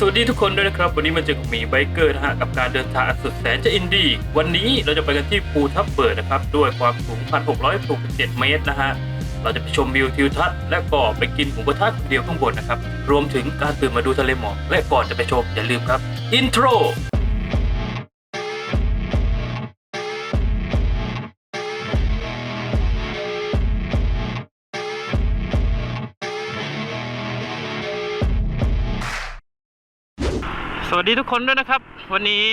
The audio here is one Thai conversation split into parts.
สวัสดีทุกคนด้วยนะครับ วันนี้มาเจอกับหมีไบเกอร์นะฮะกับการเดินทางสุดแสนจะอินดี้วันนี้เราจะไปกันที่ภูทับเบิกนะครับ ด้วยความสูง 1,667 เมตรนะฮะเราจะไปชมวิวทิวทัศน์และก็ไปกินหมูกระทะคนเดียวข้างบนนะครับ รวมถึงการตื่นมาดูทะเลหมอกและก่อนจะไปชมอย่าลืมครับอินโทร ดีทุกคนด้วยนะครับ วันนี้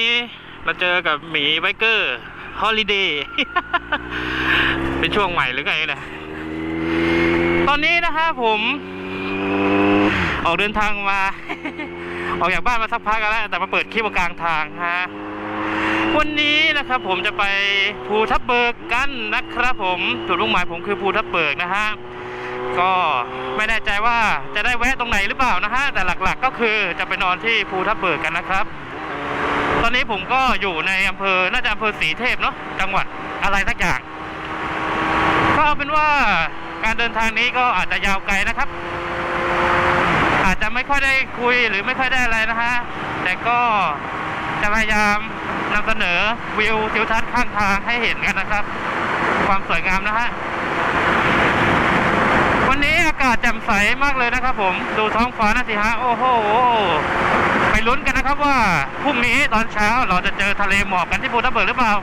มาเจอกับหมีไบเกอร์ฮอลิเดย์เป็นช่วงใหม่หรือไงเนี่ยตอนนี้นะฮะผม ออกเดินทางมา ออกจากบ้านมาสักพักแล้วแต่มาเปิดคลิปกลางทางฮะวันนี้นะครับผมจะไปภูทับเบิกกันนะครับผมจุดมุ่งหมายผมคือภูทับเบิกนะฮะ ก็ไม่แน่ใจว่าจะได้แวะตรงไหนหรือเปล่านะฮะ แต่หลักๆก็คือจะไปนอนที่ภูทับเบิกกันนะครับ ตอนนี้ผมก็อยู่ในอำเภอ น่าจะอำเภอศรีเทพเนาะ จังหวัดอะไรสักอย่าง ก็เอาเป็นว่าการเดินทางนี้ก็อาจจะยาวไกลนะครับ อาจจะไม่ค่อยได้คุยหรือไม่ค่อยได้อะไรนะฮะ แต่ก็จะพยายามนำเสนอวิวทิวทัศน์ข้างทางให้เห็นกันนะครับ ความสวยงามนะฮะ วันนี้อากาศแจ่ม ใสมากเลยนะครับผมดูท้องฟ้านะสิฮะโอ้โหไปลุ้นกันนะครับว่าพรุ่งนี้ตอนเช้าเราจะเจอทะเลหมอกกันที่ภูทับเบิกหรือเปล่า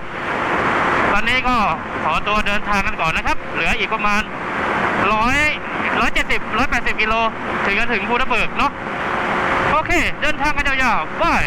ตอนนี้ก็ขอตัวเดินทางกันก่อนนะครับ เหลืออีกประมาณร้อยร้อยเจ็ดสิบร้อยแปดสิบกิโลถึงจะถึงภูทับเบิกเนาะโอเค เดินทางกันยาวๆบาย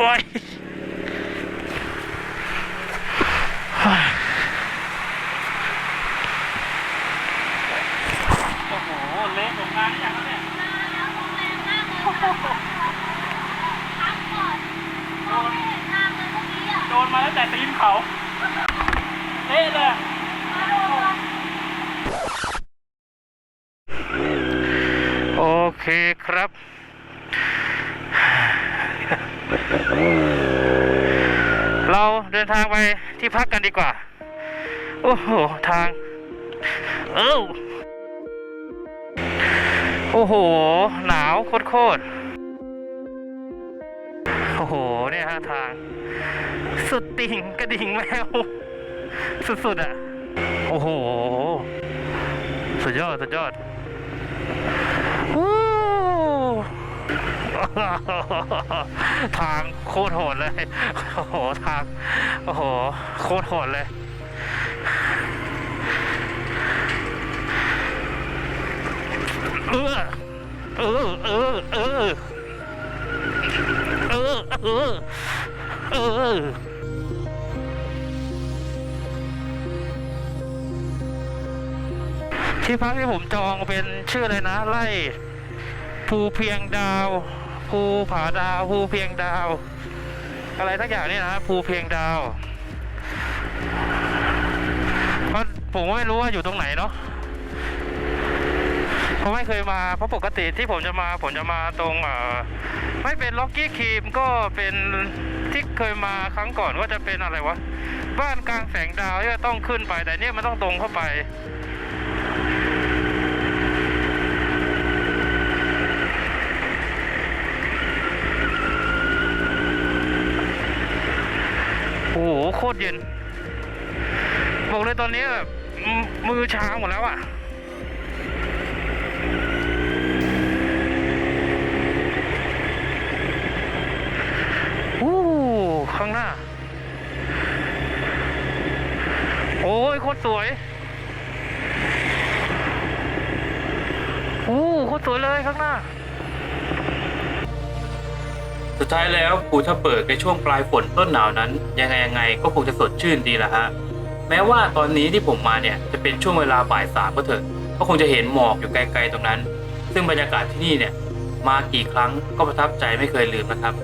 โอ้ย โอ้โห เนี่ยฮะทาง สุดติ่งกระดิ่งแมว สุดๆอะ โอ้โห สุดยอด สุดยอดวู้ทางโคตรโหดเลย โอ้โห ทาง โอ้โห โคตรโหดเลย เออ เออ เออ เออ เออ เออที่พักที่ผมจองเป็นชื่ออะไรนะ ไล่ภูเพียงดาวภูผาดาวภูเพียงดาว อะไรทักอย่างนี่นะภูเพียงดาวเพราะผมก็ไม่รู้ว่าอยู่ตรงไหนเนาะเพราะไม่เคยมาเพราะปกติที่ผมจะมาผมจะมาตรงเอ่อ ไม่เป็นล็อกกี้ครีมก็เป็นที่เคยมาครั้งก่อนว่าจะเป็นอะไรวะ บ้านกลางแสงดาวที่จะต้องขึ้นไปแต่เนี่ยมันต้องตรงเข้าไปโอ้โหโคตรเย็น บอกเลยตอนนี้แบบมือชาหมดแล้วอะอ้ข้างหน้า โอ้ย โคตรส วยโอ้โคตรสวยเลยข้างหน้า สุดท้ายแล้วภูทับเบิกในช่วงปลายฝนต้นหนาวนั้น ยังไงยังไงก็คงจะสดชื่นดีละฮะ แม้ว่าตอนนี้ที่ผมมาเนี่ยจะเป็นช่วงเวลาบ่ายสามก็เถอะ ก็คงจะเห็นหมอกอยู่ไกลๆตรงนั้น ซึ่งบรรยากาศที่นี่เนี่ย มากี่ครั้งก็ประทับใจไม่เคยลืมนะครับ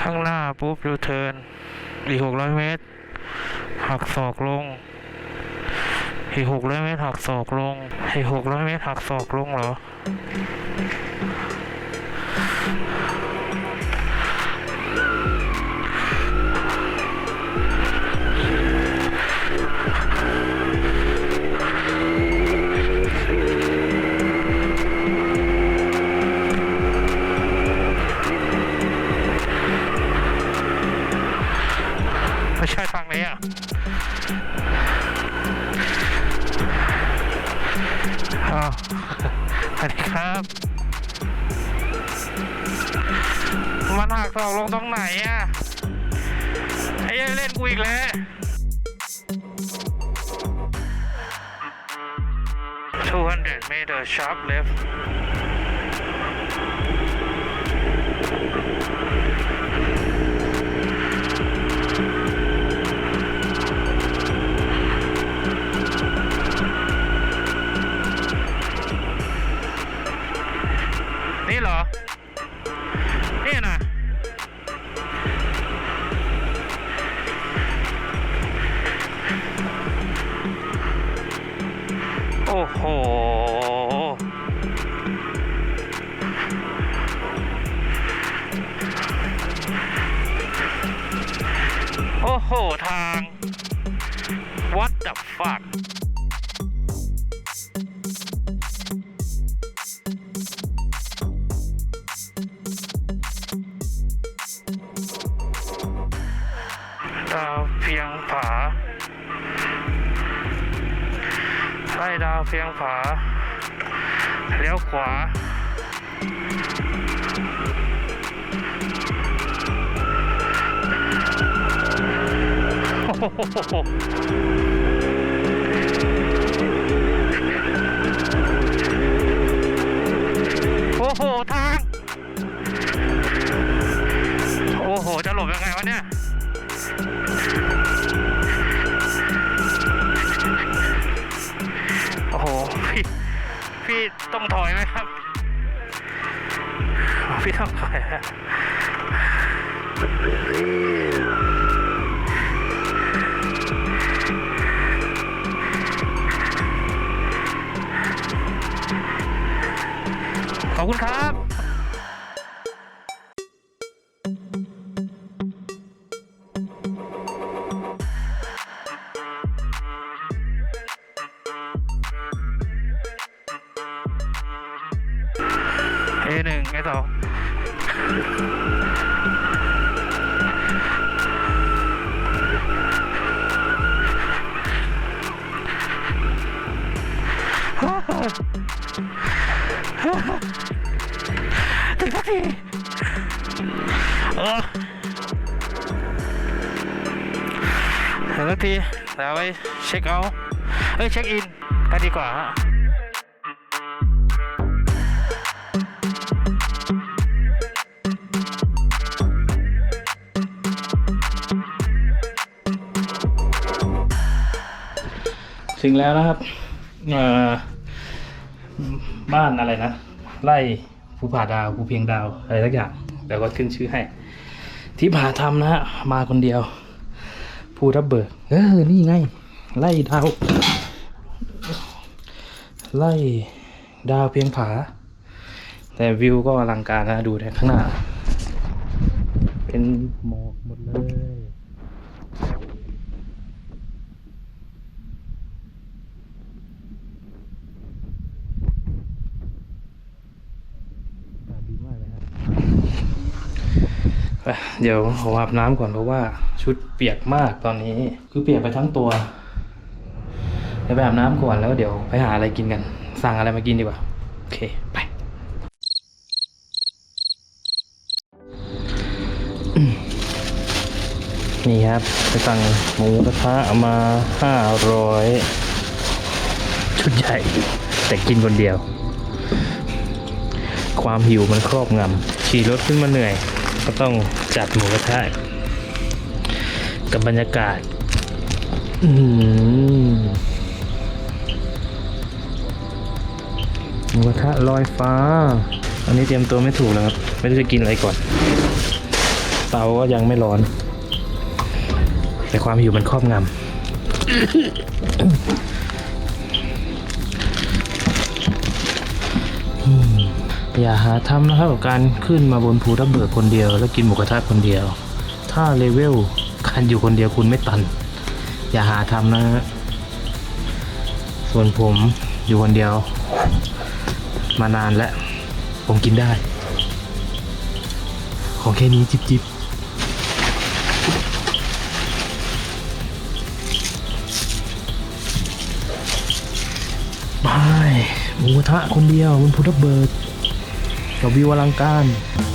ข้างหน้าปุ๊บยูเทิร์นอีกหกร้อยเมตร หักศอกลง อีกหกร้อยเมตรหักศอกลง อีกหกร้อยเมตรหักศอกลงเหรอ สวัสดีครับ มันหักศอกลงตรงไหนอะ ไอ้เหี้ยเล่นกูอีกแล้ว200 meter sharp left อ้โห ทาง What the fuck ดาวเพียงผาไล่ดาวเพียงผา เลี้ยวขวา ほほほほ。 หนึ่งไอสองถึงสักทีเออถึงสักทีแล้วไปเช็คเอา เอ้ยเช็คอินกันดีกว่าฮะ ถึงแล้วนะครับบ้านอะไรนะไล่ภูผาดาวภูเพียงดาวอะไรสักอย่างเดี๋ยวก็ขึ้นชื่อให้ที่ผาทำนะฮะมาคนเดียวภูทับเบิกเออนี่ไง ไล่ดาว ไล่ดาวเพียงผา แต่วิวก็อลังการนะดูแต่ข้างหน้า เป็นหมอกหมดเลย อากาศดีมากเลยครับไป เดี๋ยวผมอาบน้ำก่อนเพราะว่าชุดเปียกมากตอนนี้ คือเปียกไปทั้งตัว เดี๋ยวไปอาบน้ำก่อนแล้วเดี๋ยวไปหาอะไรกินกัน สั่งอะไรมากินดีกว่า โอเค ไป นี่ครับไปสั่งหมูกระทะเอามาห้าร้อยชุดใหญ่แต่กินคนเดียว ความหิวมันครอบงำขี่รถขึ้นมาเหนื่อย ก็ต้องจัดหมูกระทะกับบรรยากาศหมูกระทะลอยฟ้า อันนี้เตรียมตัวไม่ถูกแล้วครับ ไม่รู้จะกินอะไรก่อน เตาก็ยังไม่ร้อน แต่ความหิวมันครอบงำอ อย่าหาทำนะครับกับการขึ้นมาบนภูทับเบิกคนเดียว แล้วกินหมูกระทะคนเดียว ถ้าเลเวลการอยู่คนเดียวคุณไม่ตัน อย่าหาทำนะฮะส่วนผมอยู่คนเดียว มานานแล้วผมกินได้ ของแค่นี้จิบจิบไปหมูกระทะคนเดียวบนภูทับเบิก กับ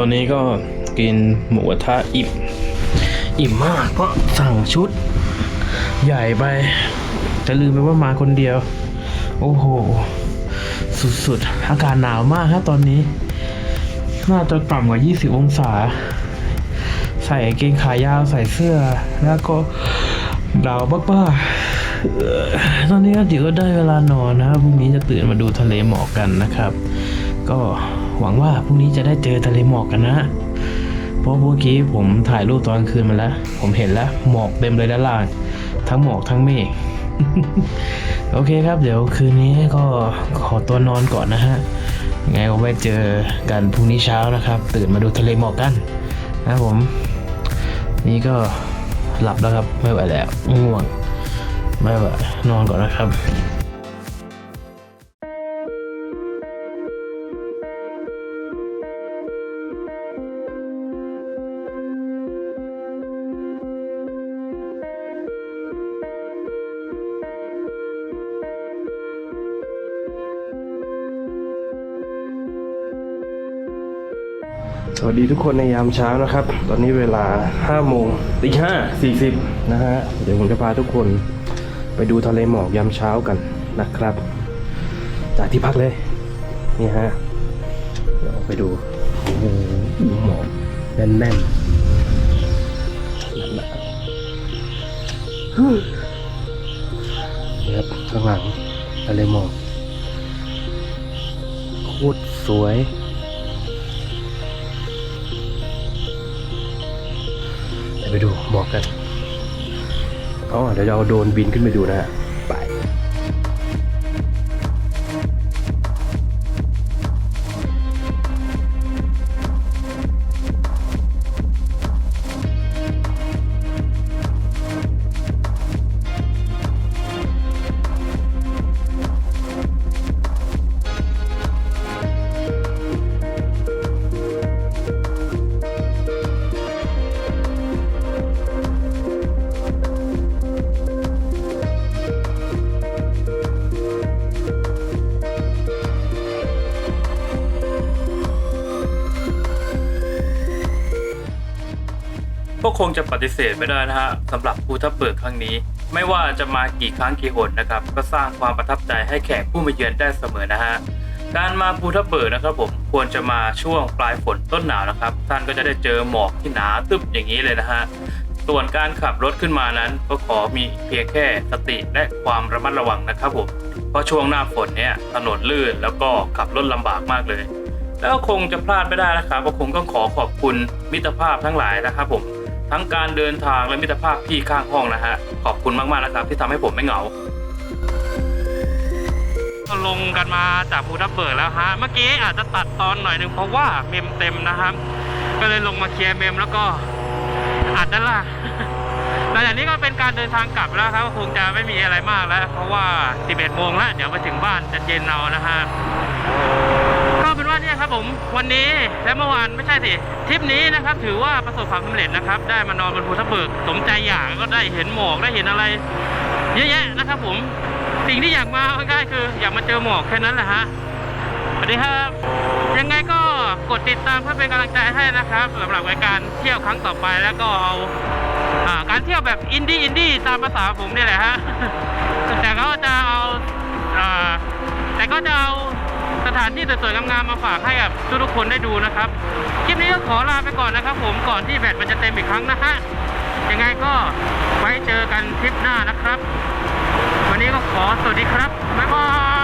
อลังการตอนนี้ก็กินหมูกระทะอิ่มอิ่มมากเพราะสั่งชุด ใหญ่ไปจะลืมไปว่ามาคนเดียว โอ้โห สุดๆ อากาศหนาวมากฮะตอนนี้ น่าจะต่ำกว่า 20 องศา ใส่กางเกงขายาวใส่เสื้อ แล้วก็หนาวบ้าๆตอนนี้ก็เดี๋ยวก็ได้เวลานอนนะครับพรุ่งนี้จะตื่นมาดูทะเลหมอกกันนะครับ ก็ หวังว่าพรุ่งนี้จะได้เจอทะเลหมอกกันนะ เพราะเมื่อกี้ผมถ่ายรูปตอนกลางคืนมาแล้ว ผมเห็นแล้วหมอกเต็มเลยด้านล่าง ทั้งหมอกทั้งเมฆ โอเคครับ เดี๋ยวคืนนี้ก็ขอตัวนอนก่อนนะฮะ ยังไงก็ไว้เจอกันพรุ่งนี้เช้านะครับ ตื่นมาดูทะเลหมอกกันนะผม นี่ก็หลับแล้วครับ ไม่ไหวแล้วง่วงไม่ไหวนอนก่อนนะครับ สวัสดีทุกคนในยามเช้านะครับ ตอนนี้เวลา5โมงตีห้าสี่สิบนะฮะ เดี๋ยวผมจะพาทุกคนไปดูทะเลหมอกยามเช้ากันนะครับ จากที่พักเลย นี่ฮะ เดี๋ยวไปดูโอ้โหหมอกแน่นๆนั่นแหละนี่ครับข้างหลังทะเลหมอกโคตรสวย ไปดูหมอกกันอ๋อเดี๋ยวเราโดนบินขึ้นไปดูนะฮะ ก็คงจะปฏิเสธไม่ได้นะฮะสำหรับภูทับเบิกครั้งนี้ ไม่ว่าจะมากี่ครั้งกี่หนนะครับ ก็สร้างความประทับใจให้แขกผู้มาเยือนได้เสมอนะฮะการมาภูทับเบิกนะครับผมควรจะมาช่วงปลายฝนต้นหนาวนะครับ ท่านก็จะได้เจอหมอกที่หนาตึบอย่างนี้เลยนะฮะส่วนการขับรถขึ้นมานั้น ก็ขอมีเพียงแค่สติและความระมัดระวังนะครับผมเพราะช่วงหน้าฝนเนี่ยถนนลื่นแล้วก็ขับรถลำบากมากเลย แล้วคงจะพลาดไม่ได้นะครับก็คงต้องขอขอบคุณมิตรภาพทั้งหลายนะครับผม ทั้งการเดินทางและมิตรภาพพี่ข้างห้องนะฮะ ขอบคุณมากๆนะครับที่ทำให้ผมไม่เหงา ลงกันมาจากภูทับเบิกแล้วฮะ เมื่อกี้อาจจะตัดตอนหน่อยหนึ่งเพราะว่าเมมเต็มนะครับ ก็เลยลงมาเคลียร์เมมแล้วก็อัดนั่นล่ะ หลังจากนี้ก็เป็นการเดินทางกลับแล้วครับก็คงจะไม่มีอะไรมากแล้ว เพราะว่า 11โมงแล้วเดี๋ยวไปถึงบ้านจะเย็นเอานะฮะก็เป็นว่าเนี่ยครับผมวันนี้ และเมื่อวานไม่ใช่สิทริปนี้นะครับถือว่าประสบความสำเร็จนะครับ ได้มานอนบนภูทับเบิกสมใจอยากก็ได้เห็นหมอกได้เห็นอะไร เยอะแยะนะครับ ผมสิ่งที่อยากมาง่ายๆคือ อยากมาเจอหมอกแค่นั้นแหละฮะสวัสดีครับยังไงก็กดติดตามเพื่อเป็นกำลังใจให้นะครับสำหรับรายการเที่ยวครั้งต่อไปแล้วก็เอาอการเที่ยวแบบอินดี้อินดี้ตามภาษาผมนี่แหละฮะแต่ก็จะเอาอ่าแต่ก็จะเอา สถานที่สวยๆงามๆมาฝากให้กับทุกๆคนได้ดูนะครับ คลิปนี้ก็ขอลาไปก่อนนะครับ ผมก่อนที่แบตมันจะเต็มอีกครั้งนะฮะยังไงก็ไว้เจอกันคลิปหน้านะครับ วันนี้ก็ขอสวัสดีครับบ๊ายบาย